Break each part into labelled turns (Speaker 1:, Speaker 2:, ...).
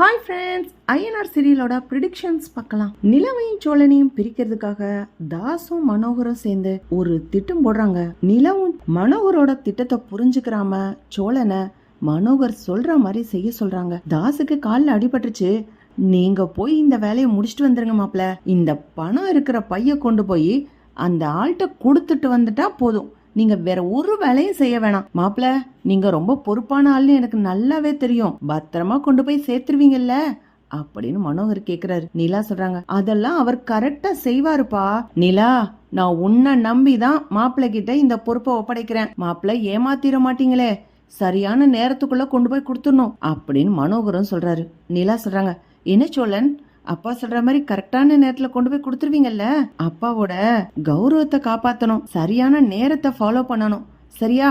Speaker 1: Hi friends INR சீரியலோட predictions பார்க்கலாம். நிலவையும் சோழனையும் பிரிக்கிறதுக்காக தாசும் மனோகரும் சேர்ந்து ஒரு திட்டம் போடுறாங்க. நிலவும் மனோகரோட திட்டத்தை புரிஞ்சுக்கிறாம சோழனை மனோகர் சொல்ற மாதிரி செய்ய சொல்றாங்க. தாசுக்கு காலில் அடிபட்டுருச்சு. நீங்க போய் இந்த வேலையை முடிச்சுட்டு வந்துருங்க மாப்ள இந்த பணம் இருக்கிற பைய கொண்டு போய் அந்த ஆள்கிட்ட கொடுத்துட்டு வந்துட்டா போதும். நீங்க வேற ஒரு வேலையும் செய்ய வேணாம். மாப்பிள்ள நீங்க ரொம்ப பொறுப்பான ஆள்னு எனக்கு நல்லாவே தெரியும். பத்திரமா கொண்டு போய் சேர்த்துருவீங்கல்ல? அப்படின்னு மனோகர் கேக்குறாரு. நிலா சொல்றாங்க. அதெல்லாம் அவர் கரெக்டா செய்வாருப்பா. நிலா நான் உன்னை நம்பி தான் மாப்பிள்ளை கிட்ட இந்த பொறுப்பை ஒப்படைக்கிறேன். மாப்பிள்ளை ஏமாத்திர மாட்டீங்களே. சரியான நேரத்துக்குள்ள கொண்டு போய் கொடுத்துடணும். அப்படின்னு மனோகரும் சொல்றாரு. நிலா சொல்றாங்க. என்ன சோழன்? அப்பா சொல்ற மாதிரி கரெக்டான நேரத்துல கொண்டு போய் கொடுத்துருவீங்கல்ல? அப்பாவோட கௌரவத்தை காப்பாத்தணும் சரியான நேரத்தை ஃபாலோ பண்ணணும். சரியா?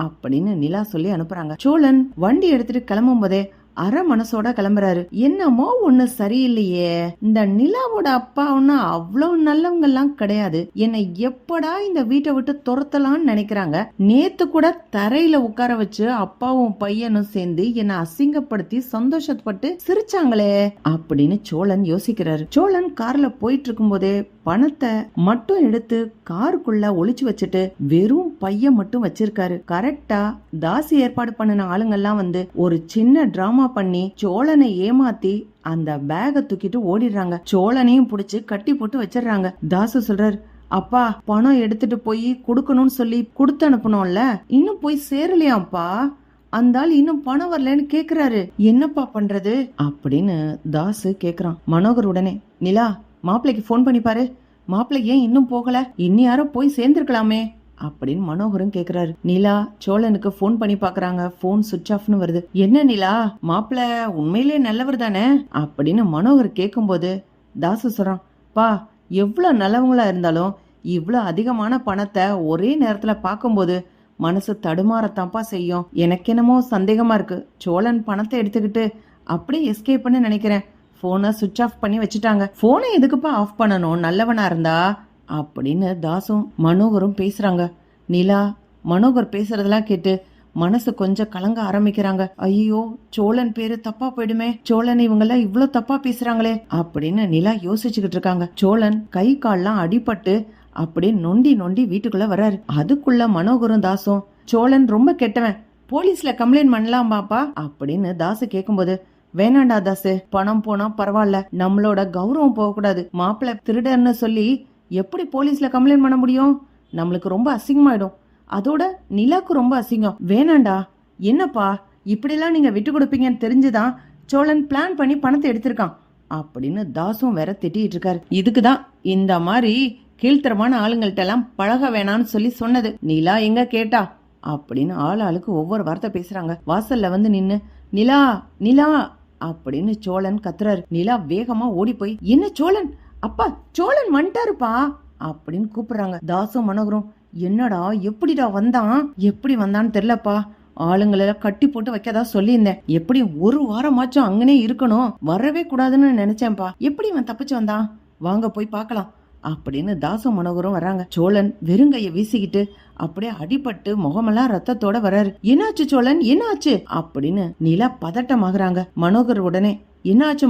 Speaker 1: அப்படின்னு நிலா சொல்லி அனுப்புறாங்க. சோழன் வண்டி எடுத்துட்டு கிளம்பும் போதே அரை மனசோட கிளம்புறாரு. என்னமோ ஒண்ணு சரியில்லையே. இந்த நிலாவோட அப்பா ஒண்ணு அவ்வளவு நல்லவங்க எல்லாம் கிடையாது. என்னை எப்படா இந்த வீட்டை விட்டு துரத்தலாம்னு நினைக்கிறாங்க. நேத்து கூட தரையில உட்கார வச்சு அப்பாவும் பையனும் சேர்ந்து என்னை அசிங்கப்படுத்தி சந்தோஷப்பட்டு சிரிச்சாங்களே அப்படின்னு சோழன் யோசிக்கிறாரு. சோழன் கார்ல போயிட்டு இருக்கும்போதே பணத்தை மட்டும் எடுத்து காருக்குள்ள ஒளிச்சு வச்சுட்டு வெறும் பையன் மட்டும் வச்சிருக்காரு. கரெக்டா தாசி ஏற்பாடு பண்ணின ஆளுங்கெல்லாம் வந்து ஒரு சின்ன டிராமா பண்ணி சோழனை ஏமாத்தி அந்த பேகை தூக்கிட்டு ஓடிடுறாங்க. சோழனையும் புடிச்சு கட்டி போட்டு வச்சிடுறாங்க. தாசு சொல்றாரு அப்பா பணம் எடுத்துட்டு போய் கொடுக்கணும்னு சொல்லி கொடுத்து அனுப்பணும்ல இன்னும் போய் சேரலையாம்ப்பா. அந்த ஆள் இன்னும் பணம் வரலன்னு கேக்குறாரு. என்னப்பா பண்றது? அப்படின்னு தாசு கேக்குறான். மனோகர் உடனே நிலா மாப்பிள்ளைக்கு ஃபோன் பண்ணி பாரு. மாப்பிள்ளை ஏன் இன்னும் போகல? இன்னும் யாரோ போய் சேர்ந்திருக்கலாமே. அப்படின்னு மனோகரும் கேக்குறாரு. நிலா சோழனுக்கு ஃபோன் பண்ணி பாக்குறாங்க. ஃபோன் சுவிட்ச் ஆஃப்னு வருது. என்ன நிலா? மாப்பிள்ளை உண்மையிலேயே நல்லவர் தானே? அப்படின்னு மனோகர் கேட்கும்போது தாசு சொல்றான். பா எவ்வளவு நல்லவங்களா இருந்தாலும் இவ்வளவு அதிகமான பணத்தை ஒரே நேரத்துல பார்க்கும்போது மனசு தடுமாறத்தான்ப்பா செய்யும். எனக்கு என்னமோ சந்தேகமா இருக்கு. சோழன் பணத்தை எடுத்துக்கிட்டு அப்படியே எஸ்கேப் பண்ண நினைக்கிறேன். போனை சுவிட்ச் ஆஃப் பண்ணி வச்சுட்டாங்க. போனை எதுக்குப்பா ஆஃப் பண்ணணும்? நல்லவனா இருந்தா அப்படின்னு தாசும் மனோகரும் பேசுறாங்க. நிலா மனோகர் பேசுறதெல்லாம் கேட்டு மனசு கொஞ்சம் கலங்க ஆரம்பிக்கிறாங்க. ஐயோ சோழன் பேரு தப்பா போயிடுமே. சோழன் இவங்கெல்லாம் இவ்வளவு தப்பா பேசுறாங்களே அப்படின்னு நிலா யோசிச்சுக்கிட்டு இருக்காங்க. சோழன் கை கால்லாம் அடிபட்டு அப்படியே நொண்டி நொண்டி வீட்டுக்குள்ள வர்றாரு. அதுக்குள்ள மனோகரும் தாசும் சோழன் ரொம்ப கெட்டவன். போலீஸ்ல கம்ப்ளைண்ட் பண்ணலாம் பாப்பா. அப்படின்னு தாசு கேட்கும்போது வேணாண்டா தாசு பணம் போனா பரவாயில்ல. நம்மளோட கௌரவம் போகக்கூடாது. மாப்பிள்ளை திருடர்னு சொல்லி எப்படி போலீஸ்ல கம்ப்ளைண்ட் பண்ண முடியும்? நம்மளுக்கு ரொம்ப அசிங்கமாயிடும். அதோட நிலாக்கு ரொம்ப அசிங்கம். வேணாண்டா. என்னப்பா? இப்படிலாம் நீங்க விட்டு கொடுப்பீங்கன்னு தெரிஞ்சுதான் சோழன் பிளான் பண்ணி பணத்தை எடுத்திருக்கான். அப்படின்னு தாசும் வேற திட்டிட்டு இருக்காரு. இதுக்கு தான் இந்த மாதிரி கீழ்த்தரமான ஆளுங்கள்ட்ட எல்லாம் பழக வேணாம்னு சொல்லி சொன்னது. நிலா எங்க கேட்டா? அப்படின்னு ஆள் ஆளுக்கு ஒவ்வொரு வார்த்தை பேசுறாங்க. வாசல்ல வந்து நின்னு நிலா நிலா அப்படின்னு சோழன் கத்துறாரு. நிலா வேகமா ஓடி போய் என்ன சோழன்? அப்பா சோழன் வந்துட்டாருப்பா. அப்படின்னு கூப்பிடுறாங்க. தாசம் மனோகரும் என்னடா எப்படிடா வந்தான்? எப்படி வந்தான்னு தெரியலப்பா. ஆளுங்களை கட்டி போட்டு வைக்கதா சொல்லியிருந்தேன். எப்படி ஒரு வாரமாச்சும் அங்கனே இருக்கணும்? வரவே கூடாதுன்னு நினைச்சேன்ப்பா. எப்படி இவன் தப்பிச்சு வந்தான்? வாங்க போய் பார்க்கலாம். அப்படின்னு தாச மனோகரும் வராங்க. சோழன் வெறுங்கைய வீசிக்கிட்டு அப்படியே அடிபட்டு முகமெல்லாம் ரத்தத்தோட வராரு. என்னாச்சு சோழன்? என்னாச்சு? அப்படின்னு நிலா பதட்டமாகறாங்க. மனோகர் உடனே என்னாச்சு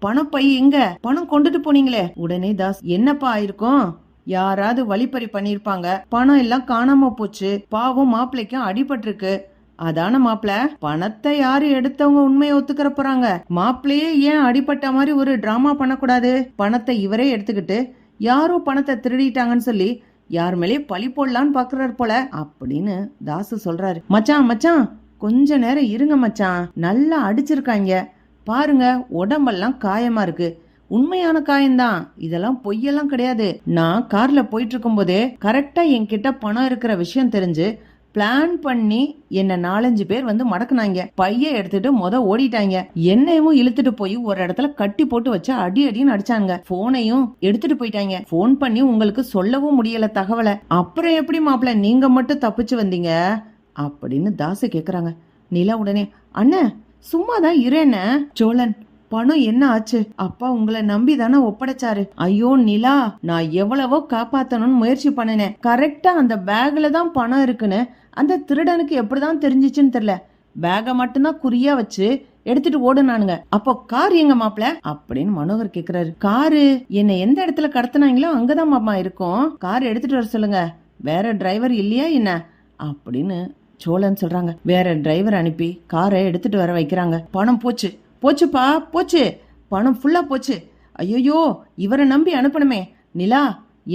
Speaker 1: பணம் பணப்பை எங்க? பணம் கொண்டுட்டு போனீங்களே. உடனே தாஸ் என்னப்பா ஆயிருக்கும்? யாராவது வழிப்பறி பண்ணிருப்பாங்க. பணம் எல்லாம் காணாம போச்சு. பாவம் மாப்பிள்ளைக்கும் அடிபட்டிருக்கு. அதான மாப்பிள? பணத்தை யாரு எடுத்தவங்க உண்மையை ஒத்துக்கிற போறாங்க? மாப்பிள்ளையே ஏன் அடிபட்ட மாதிரி ஒரு டிராமா பண்ணக்கூடாது? பணத்தை இவரே எடுத்துக்கிட்டு யாரோ பணத்தை திருடிட்டாங்கன்னு சொல்லி யார் மேலேயே பழி போடலான்னு பாக்குறாரு போல அப்படின்னு தாசு சொல்றாரு. மச்சான் மச்சான் கொஞ்ச நேரம் இருங்க மச்சான். நல்லா அடிச்சிருக்காங்க. பாருங்க உடம்பெல்லாம் காயமா இருக்கு. உண்மையான காயம்தான். இதெல்லாம் பொய்யெல்லாம் கிடையாது. நான் கார்ல போயிட்டு இருக்கும்போதே கரெக்டா என்கிட்ட பணம் இருக்கிற விஷயம் தெரிஞ்சு பிளான் பண்ணி என்ன நாலஞ்சு பேர் வந்து மடக்குனாங்க. பைய எடுத்துட்டு மொத ஓடிட்டாங்க. என்னையும் இழுத்துட்டு போய் ஒரு இடத்துல கட்டி போட்டு வச்சு அடி அடின்னு அடிச்சாங்க போனையும் எடுத்துட்டு போயிட்டாங்க. போன் பண்ணி உங்களுக்கு சொல்லவும் முடியல தகவலை. அப்புறம் எப்படி மாப்பிள்ள நீங்க மட்டும் தப்பிச்சு வந்தீங்க? அப்படின்னு தாசு கேக்குறாங்க. நிலா உடனே அண்ணன் சும்மா தான் இரேன சோழன் பணம் என்ன ஆச்சு? அப்பா உங்களை நம்பி தானே ஒப்படைச்சாரு. ஐயோ நிலா நான் எவ்வளவோ காப்பாத்தணும்னு முயற்சி பண்ணினேன். கரெக்டா அந்த பேக்ல தான் பணம் இருக்குன்னு அந்த திருடனுக்கு எப்படிதான் தெரிஞ்சிச்சுன்னு தெரியல. பேகை மட்டும்தான் குறியா வச்சு எடுத்துட்டு ஓடுனானுங்க. அப்போ கார் எங்க மாப்பிள? அப்படின்னு மனோகர் கேக்குறாரு. காரு என்னை எந்த இடத்துல கடத்தினாங்களோ அங்கதான் மாமா இருக்கும். கார் எடுத்துட்டு வர சொல்லுங்க. வேற டிரைவர் இல்லையா என்ன? அப்படின்னு சோழன் சொல்றாங்க வேற டிரைவர் அனுப்பி காரை எடுத்துட்டு வர வைக்கிறாங்க. பணம் போச்சு. போச்சுப்பா போச்சு. பணம் ஃபுல்லா போச்சு. ஐயோ இவரை நம்பி அனுப்பணுமே. நிலா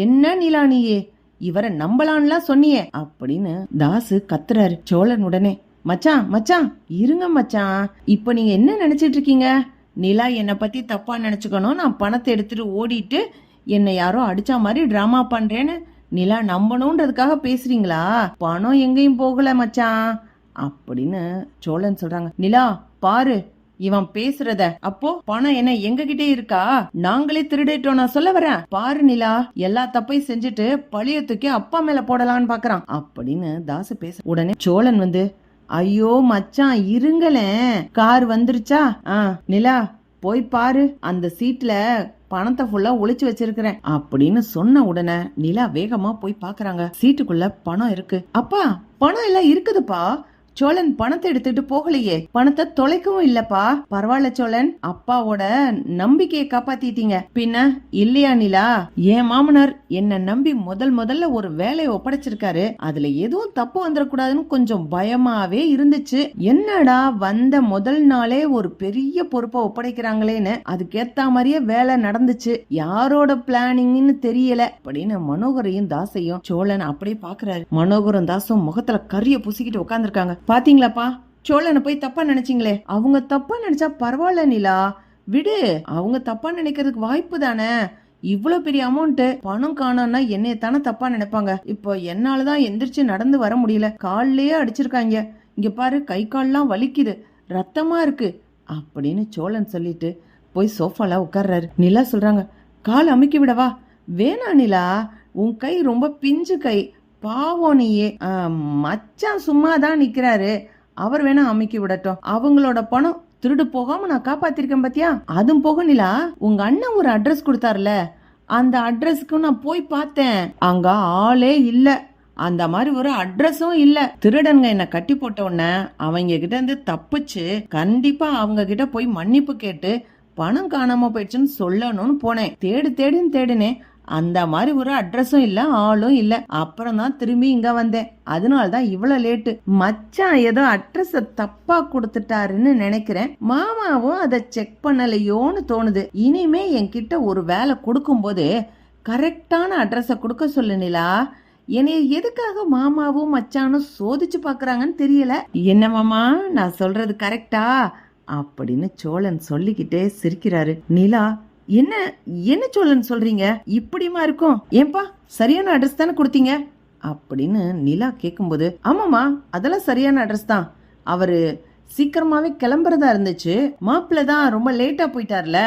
Speaker 1: என்ன நிலா நீயே? இவரை நம்பலான்லாம் சொன்னியே. அப்படின்னு தாசு கத்துறாரு சோழன் உடனே. மச்சான் மச்சான் இருங்க மச்சான். இப்போ நீங்க என்ன நினைச்சிட்டு இருக்கீங்க? நிலா என்னை பத்தி தப்பா நினைச்சுக்கணும். நான் பணத்தை எடுத்துட்டு ஓடிட்டு என்னை யாரோ அடிச்சா மாதிரி டிராமா பண்றேன்னு நிலா நம்பணுன்றதுக்காக பேசுறீங்களா? பணம் எங்கேயும் போகல மச்சான். அப்படின்னு சோழன் சொல்றாங்க. நிலா பாரு இவன் பேசுறத. அப்போ பணம் என்ன எங்க கிட்டே இருக்கா? நாங்களே திருடிட்டோம் நான் சொல்ல வரேன். பாரு நிலா எல்லா தப்பையும் செஞ்சுட்டு பழிய தூக்கி அப்பா மேல போடலான்னு பாக்குறான். அப்படின்னு தாசு பேச உடனே சோழன் வந்து ஐயோ மச்சான் இருங்களேன். கார் வந்துருச்சா? ஆ நிலா போய் பாரு அந்த சீட்ல பணத்தை ஃபுல்லா ஒளிச்சு வச்சிருக்கிறேன் அப்படின்னு சொன்ன உடனே நிலா வேகமா போய் பாக்குறாங்க. சீட்டுக்குள்ள பணம் இருக்கு. அப்பா பணம் எல்லாம் இருக்குதுப்பா. சோழன் பணத்தை எடுத்துட்டு போகலையே. பணத்தை தொலைக்கவும் இல்லப்பா. பரவாயில்ல சோழன் அப்பாவோட நம்பிக்கையை காப்பாத்திட்டீங்க. பின்ன இல்லையா நிலா? என் மாமனார் என்ன நம்பி முதல் முதல்ல ஒரு வேலையை ஒப்படைச்சிருக்காரு. அதுல எதுவும் தப்பு வந்துடக்கூடாதுன்னு கொஞ்சம் பயமாவே இருந்துச்சு. என்னடா வந்த முதல் நாளே ஒரு பெரிய பொறுப்பை ஒப்படைக்கிறாங்களேன்னு அதுக்கேத்த மாதிரியே வேலை நடந்துச்சு. யாரோட பிளானிங்னு தெரியல. அப்படின்னு மனோகரையும் தாசையும் சோழன் அப்படியே பாக்குறாரு. மனோகரும் தாசும் முகத்துல கரிய பூசிக்கிட்டு உட்காந்துருக்காங்க பாத்தீங்களாப்பா? சோழனை போய் தப்பா நினைச்சிங்களே. அவங்க தப்பா நினைச்சா பரவாயில்ல நிலா. விடு. அவங்க தப்பா நினைக்கிறதுக்கு வாய்ப்பு தானே. இவ்வளோ பெரிய அமௌண்ட்டு பணம் காணோம்னா என்னைய தானே தப்பா நினைப்பாங்க. இப்போ என்னாலதான் எந்திரிச்சு நடந்து வர முடியல. கால்லயே அடிச்சிருக்காங்க. இங்க பாரு கை கால்லாம் வலிக்குது. ரத்தமா இருக்கு. அப்படின்னு சோழன் சொல்லிட்டு போய் சோஃபால உட்கார்றாரு. நிலா சொல்றாங்க கால் அமுக்கி விடவா? வேணா நிலா. உன் கை ரொம்ப பிஞ்சு கை. பாவம் நீயே. மச்சான் சும்மா தான் நிக்கிறாரு. அவர் வேணா அமுக்கி விடட்டும். அவங்களோட பணம் திருடு போகாம நான் காப்பாத்திருக்கேன் பாத்தியா? அதுவும் போக நிலா உங்க அண்ணன் ஒரு அட்ரஸ் கொடுத்தாருல. அந்த அட்ரஸ்க்கு நான் போய் பார்த்தேன். அங்க ஆளே இல்ல. அந்த மாதிரி ஒரு அட்ரஸும் இல்ல. திருடனுங்க என்ன கட்டி போட்ட உடனே அவங்க கிட்ட இருந்து தப்பிச்சு கண்டிப்பா அவங்க கிட்ட போய் மன்னிப்பு கேட்டு பணம் காணாம போயிடுச்சுன்னு சொல்லணும்னு போனேன். தேடு தேடுன்னு தேடினேன். அந்த மாதிரி ஒரு அட்ரஸும் இல்லை ஆளும் இல்லை. அப்புறம் தான் திரும்பி இங்கே வந்தேன். அதனால தான் இவ்வளோ லேட்டு மச்சான் ஏதோ அட்ரஸை தப்பாக கொடுத்துட்டாருன்னு நினைக்கிறேன். மாமாவும் அதை செக் பண்ணலையோன்னு தோணுது. இனிமே என்கிட்ட ஒரு வேலை கொடுக்கும்போது கரெக்டான அட்ரஸை கொடுக்க சொல்லு நிலா. என்னைய எதுக்காக மாமாவும் மச்சானும் சோதிச்சு பார்க்குறாங்கன்னு தெரியல. என்ன மாமா நான் சொல்றது கரெக்டா அப்படின்னு சோழன் சொல்லிக்கிட்டே சிரிக்கிறாரு. நிலா என்ன என்ன சோழன் சொல்றீங்க? இப்படிமா இருக்கும். ஏன்பா சரியான அட்ரஸ் தானே கொடுத்தீங்க? அப்படின்னு நிலா கேட்கும்போது ஆமாம்மா அதெல்லாம் சரியான அட்ரஸ் தான். அவரு சீக்கிரமாவே கிளம்புறதா இருந்துச்சு. மாப்பிள்ள தான் ரொம்ப லேட்டா போயிட்டார்ல.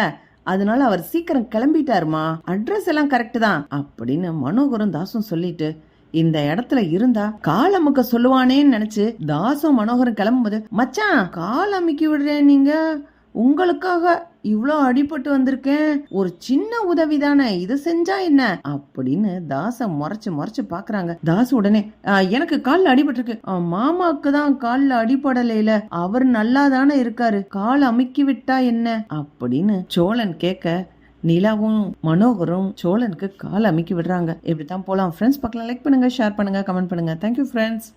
Speaker 1: அதனால அவர் சீக்கிரம் கிளம்பிட்டாருமா. அட்ரஸ் எல்லாம் கரெக்ட் தான் அப்படின்னு மனோகரும் தாசும் சொல்லிட்டு இந்த இடத்துல இருந்தா கால் அமுக்க சொல்லுவானேன்னு நினைச்சு தாசும் மனோகரும் கிளம்பும்போது மச்சான் கால் அமுக்கி விடுறேன் நீங்க. உங்களுக்காக இவ்வளோ அடிபட்டு வந்திருக்கேன். ஒரு சின்ன உதவி தானே. இது செஞ்சா என்ன? அப்படின்னு தாச முறைச்சு முறைச்சு பாக்குறாங்க. தாசு உடனே எனக்கு கால்ல அடிபட்டிருக்கு. மாமாக்கு தான் கால்ல அடிபடலைல அவர் நல்லா தானே இருக்காரு. கால் அமுக்கி விட்டா என்ன? அப்படின்னு சோழன் கேட்க நிலாவும் மனோகரும் சோழனுக்கு கால் அமுக்கி விடுறாங்க. இப்படித்தான் போலாம். ஃப்ரெண்ட்ஸ் பார்க்கலாம் லைக் பண்ணுங்க ஷேர் பண்ணுங்க கமெண்ட் பண்ணுங்க. Thank you friends